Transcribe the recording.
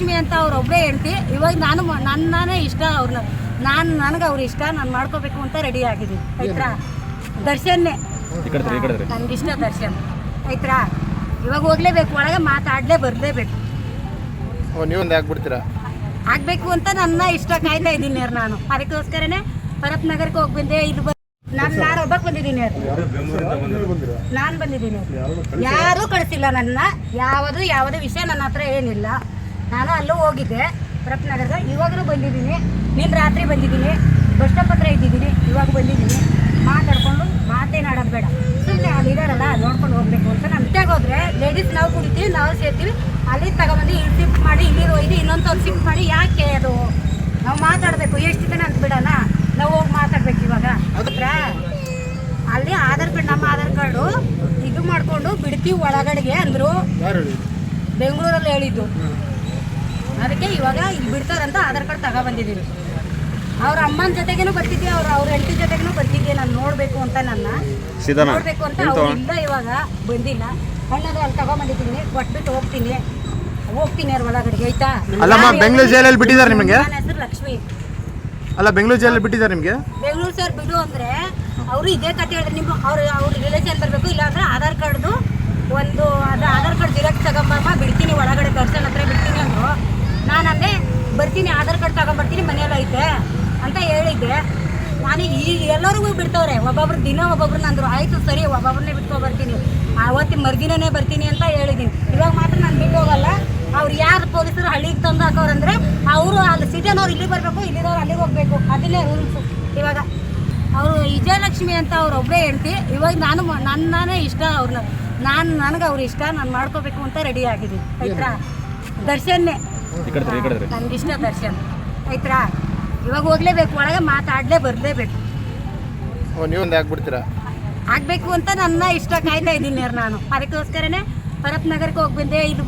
ವಿಜಯಲಕ್ಷ್ಮಿ ಅಂತ ಅವ್ರು ಒಬ್ಬರೇ ಹೇಳ್ತಿ ಇವಾಗ ನಾನು ನನ್ನೇ ನನ್ನನೇ ಇಷ್ಟ ಅವ್ರನ್ನ ನಾನು ನನಗೆ ಅವ್ರು ಇಷ್ಟ ನಾನು ಮಾಡ್ಕೋಬೇಕು ಅಂತ ರೆಡಿ ಆಗಿದ್ದೀನಿ. ಆಯ್ತಾ ದರ್ಶನ್ನೇ. ನನಗಿಷ್ಟ ದರ್ಶನ್. ಆಯ್ತಾ ಇವಾಗ ಹೋಗ್ಲೇಬೇಕು ಒಳಗೆ ಮಾತಾಡಲೇ ಬರಲೇಬೇಕು. ನೀವೊಂದು ಹಾಕ್ಬಿಡ್ತೀರಾ ಆಗ್ಬೇಕು ಅಂತ ನನ್ನ ಇಷ್ಟ ಕಾಯ್ತಾ ಇದ್ದೀನಿ ನಾನು. ಅದಕ್ಕೋಸ್ಕರನೇ ಭರತ್ ನಗರಕ್ಕೆ ಹೋಗಿ ಬಂದೆ ಇದು ನಾನು ನಾನು ಒಬ್ಬಕ್ಕೆ ಬಂದಿದ್ದೀನಿ ನಾನು ಬಂದಿದ್ದೀನಿ. ಯಾರೂ ಕಳಿಸಿಲ್ಲ ನನ್ನ. ಯಾವುದು ಯಾವುದೇ ವಿಷಯ ನನ್ನ ಹತ್ರ ಏನಿಲ್ಲ. ನಾನು ಅಲ್ಲೂ ಹೋಗಿದ್ದೆ ಭರತ್ ನಗರದ ಇವಾಗಲೂ ಬಂದಿದ್ದೀನಿ. ನಿನ್ನ ರಾತ್ರಿ ಬಂದಿದ್ದೀನಿ. ಬಸ್ ಸ್ಟಾಪ್ ಹತ್ರ ಇದ್ದಿದ್ದೀನಿ. ಇವಾಗ ಬಂದಿದ್ದೀನಿ. ಮಾತಾಡ್ಕೊಂಡು ಮಾತೇನಾಡೋದು ಬೇಡ. ಸುಮ್ಮನೆ ಅಲ್ಲಿ ಇದಾರಲ್ಲ ನೋಡ್ಕೊಂಡು ಹೋಗ್ಬೇಕು ಅಂತ ನಮ್ಮ ಹೋದ್ರೆ ಲೇಡೀಸ್ ನಾವು ಕುಡಿತೀವಿ ನಾವು ಸೇರ್ತೀವಿ. ಅಲ್ಲಿ ತಗೊಂಬಂದು ಇಲ್ಲಿ ಶಿಫ್ಟ್ ಮಾಡಿ ಇಲ್ಲಿ ಒಯ್ದು ಇನ್ನೊಂದು ಶಿಫ್ಟ್ ಮಾಡಿ ಯಾಕೆ ಅದು? ನಾವು ಮಾತಾಡಬೇಕು. ಎಷ್ಟು ದಿನ ಅಂತ ಬಿಡೋಣ? ನಾವು ಹೋಗಿ ಮಾತಾಡ್ಬೇಕು ಇವಾಗ. ಹತ್ರ ಅಲ್ಲಿ ಆಧಾರ್ ಕಾರ್ಡ್ ನಮ್ಮ ಆಧಾರ್ ಕಾರ್ಡು ಇದು ಮಾಡಿಕೊಂಡು ಬಿಡ್ತೀವಿ ಒಳಗಡೆಗೆ ಅಂದರು. ಬೆಂಗಳೂರಲ್ಲಿ ಹೇಳಿದ್ದು. ಅದಕ್ಕೆ ಇವಾಗ ಇಲ್ಲಿ ಬಿಡ್ತಾರಂತ ಆಧಾರ್ ಕಾರ್ಡ್ ತಗೊಬಂದಿದ್ದೀವಿ. ಅವ್ರ ಅಮ್ಮನ ಜೊತೆಗೇನು ಬರ್ತಿದ್ದೆ ಅವ್ರ ಅವ್ರ ಹೆಂಡತಿ ಜೊತೆಗೇನು ಬರ್ತಿದ್ದೆ ನಾನು ನೋಡಬೇಕು ಅಂತ ನನ್ನ. ನೋಡಬೇಕು ಅಂತ ಅವ್ರಿಂದ ಇಲ್ಲ ಇವಾಗ ಬಂದಿಲ್ಲ. ಹಣ್ಣದು ಅಲ್ಲಿ ತಗೊಂಬಂದಿದ್ದೀನಿ. ಕೊಟ್ಬಿಟ್ಟು ಹೋಗ್ತೀನಿ. ಹೋಗ್ತೀನಿ ಅವ್ರ ಒಳಗಡೆ ಆಯ್ತಾ? ಅಲ್ಲಮ್ಮ, ಬೆಂಗಳೂರು ಜೈಲಲ್ಲಿ ಬಿಟ್ಟಿದ್ದಾರೆ ನಿಮಗೆ? ನನ್ನ ಹೆಸರು ಲಕ್ಷ್ಮಿ. ಅಲ್ಲ ಬೆಂಗಳೂರು ಜೈಲಲ್ಲಿ ಬಿಟ್ಟಿದ್ದಾರೆ ನಿಮಗೆ? ಬೆಂಗಳೂರು ಸರ್ ಬಿಡು ಅಂದ್ರೆ ಅವರು ಇದೇ ಕತೆ ಹೇಳಿದ್ರೆ ನಿಮ್ಮ ಅವ್ರ ಅವ್ರ ರಿಲೇಷನ್ ಬರಬೇಕು ಇಲ್ಲಾಂದ್ರೆ ಆಧಾರ್ ಕಾರ್ಡ್ದು ಒಂದು ಅದು ಆಧಾರ್ ಕಾರ್ಡ್ ಜಿರಾಕ್ಸ್ ತಗೊಂಬಮ್ಮ ಬಿಡ್ತೀನಿ ಒಳಗಡೆ ದರ್ಶನ್ ಹತ್ರ ಬಿಡ್ತೀನಿ ಅಂದ್ರು ನಾನು ಅಂದೆ ಬರ್ತೀನಿ ಆಧಾರ್ ಕಾರ್ಡ್ ತಗೊಂಬರ್ತೀನಿ ಮನೆಯಲ್ಲಿ ಐತೆ ಅಂತ ಹೇಳಿದ್ದೆ. ನಾನು ಈ ಎಲ್ಲರಿಗೂ ಬಿಡ್ತವ್ರೆ. ಒಬ್ಬೊಬ್ರು ದಿನ ಒಬ್ಬೊಬ್ರನ್ನ ಅಂದರು ಆಯಿತು ಸರಿ ಒಬ್ಬೊಬ್ರನ್ನೇ ಬಿಟ್ಕೊ ಬರ್ತೀನಿ ಅವತ್ತಿನ ಮರ್ದಿನೇ ಬರ್ತೀನಿ ಅಂತ ಹೇಳಿದ್ದೀನಿ. ಇವಾಗ ಮಾತ್ರ ನಾನು ಬಿಟ್ಟು ಹೋಗಲ್ಲ. ಅವ್ರು ಯಾರು ಪೊಲೀಸರು ಹಳ್ಳಿಗೆ ತಂದು ಹಾಕೋರಂದ್ರೆ ಅವರು ಅಲ್ಲಿ ಸಿಟಿನವ್ರು ಇಲ್ಲಿ ಬರಬೇಕು ಇಲ್ಲಿರೋರು ಅಲ್ಲಿಗೆ ಹೋಗಬೇಕು. ಅದನ್ನೇ ರೂಲ್ಸ್. ಇವಾಗ ಅವರು ವಿಜಯಲಕ್ಷ್ಮಿ ಅಂತ ಅವ್ರು ಒಬ್ಬರೇ ಹೆಂಡ್ತಿ. ಇವಾಗ ನಾನು ನನ್ನೇ ಇಷ್ಟ ಅವ್ರನ್ನ ನಾನು ನನಗೆ ಅವ್ರು ಇಷ್ಟ. ನಾನು ಮಾಡ್ಕೋಬೇಕು ಅಂತ ರೆಡಿ ಆಗಿದ್ದೀನಿ. ಆಯ್ತಾ? ದರ್ಶನ್ನೇ. ನನಗಿಷ್ಟ ದರ್ಶನ್. ಆಯ್ತಾ? ಇವಾಗ ಹೋಗ್ಲೇಬೇಕು ಒಳಗೆ ಮಾತಾಡಲೇ ಬರಲೇಬೇಕು. ನೀವೊಂದು ಹಾಕ್ಬಿಡ್ತೀರಾ ಆಗ್ಬೇಕು ಅಂತ ನನ್ನ ಇಷ್ಟ ಕಾಯ್ತಾ ಇದ್ದೀನಿ ನಾನು. ಅದಕ್ಕೋಸ್ಕರನೇ ಪರಪ್ ನಗರಕ್ಕೆ ಹೋಗಿ ಬಂದೆ ಇದು